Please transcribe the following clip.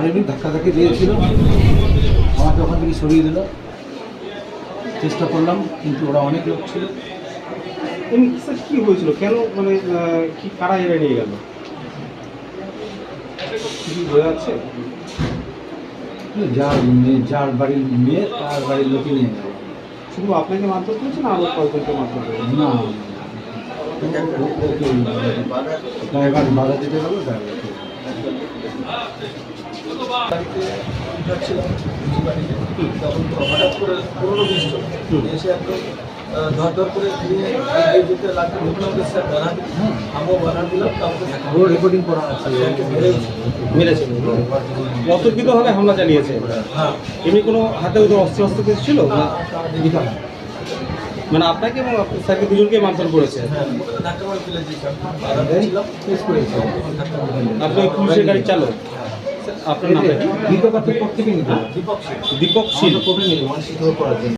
এমনি ধাক্কা ধাক্কি দিয়েছিল আমাকে ওখান থেকে সরিয়ে দিল চেষ্টা করলাম কিন্তু ওরা অনেক লোক ছিল এমনি স্যার কী হয়েছিল কেন মানে কি কারা এরা নিয়ে গেল কি হয়ে আছে যার মেয়ে যার বাড়ির মেয়ে তার বাড়ির লোকে নিয়ে গেল শুধু আপনাকে মারধর করেছে না আরও কয়েকজনকে মারধর করেছে না ড্রাইভার বাধা দিতে গেল ড্রাইভারকে বাড়িতে যাচ্ছিলাম বাড়িতে তখন হঠাৎ করে পুরোনো বৃষ্টি এসে একদম ধর ধর করে দিয়ে যেতে লাগবে ঢুকলাম যে স্যার বাধা আমিও বাধা দিলাম তারপরে ও রেকর্ডিং করা আছে মেরেছে অতর্কিতভাবে হামলা চালিয়েছে হ্যাঁ এমনি কোনো হাতে অস্ত্র অস্ত্র কিছু ছিল বিকাল মানে আপনাকে এবং স্যারকে দুজনকে মারধর করেছে? হ্যাঁ আপনি পুলিশের গাড়ি চালক। আপনার নাম দীপক দীপক শীল